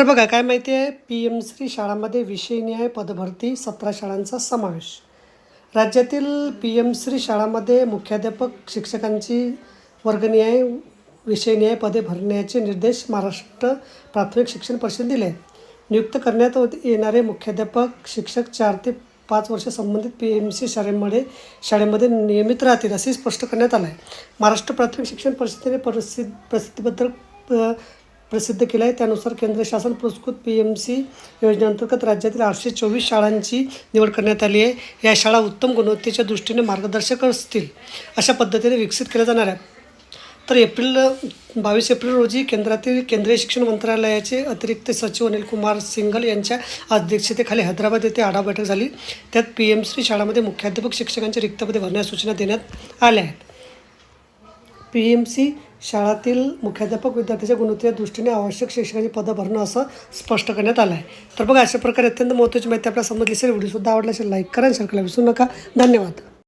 तर बघा काय माहिती आहे? पी एम श्री शाळांमध्ये विषयनिहाय पदभरती सतरा शाळांचा समावेश. राज्यातील पी एम श्री शाळांमध्ये मुख्याध्यापक शिक्षकांची वर्गनिहाय विषयनिहाय पदे भरण्याचे निर्देश महाराष्ट्र प्राथमिक शिक्षण परिषद दिले आहेत. नियुक्त करण्यात येणारे मुख्याध्यापक शिक्षक चार ते पाच वर्ष संबंधित पी एम सी शाळेमध्ये शाळेमध्ये नियमित राहतील असे स्पष्ट करण्यात आलं आहे महाराष्ट्र प्राथमिक शिक्षण परिषदेने परिस्थिती प्रसिद्धीबद्दल प्रसिद्ध केलं आहे त्यानुसार केंद्र शासन पुरस्कृत पी एम सी योजनेअंतर्गत राज्यातील आठशे चोवीस शाळांची निवड करण्यात आली आहे. या शाळा उत्तम गुणवत्तेच्या दृष्टीने मार्गदर्शक असतील अशा पद्धतीने विकसित केल्या जाणार आहेत. तर एप्रिल बावीस एप्रिल रोजी केंद्रातील केंद्रीय शिक्षण मंत्रालयाचे अतिरिक्त सचिव अनिल कुमार सिंगल यांच्या अध्यक्षतेखाली हैदराबाद येथे आढावा बैठक झाली. त्यात पी एम सी शाळामध्ये मुख्याध्यापक शिक्षकांच्या रिक्तपदे भरण्यास सूचना देण्यात आल्या आहेत. पी एम सी शाळातील मुख्याध्यापक विद्यार्थ्याच्या गुणवत्तेच्या दृष्टीने आवश्यक शिक्षकांची पदं भरणं असं स्पष्ट करण्यात आलं आहे. तर बघा अशा प्रकारे अत्यंत महत्त्वाची माहिती आपल्याला समजली असेल व्हिडिओसुद्धा आवडला असेल लाईक करा आणि शेअर करायला विसरू नका. धन्यवाद.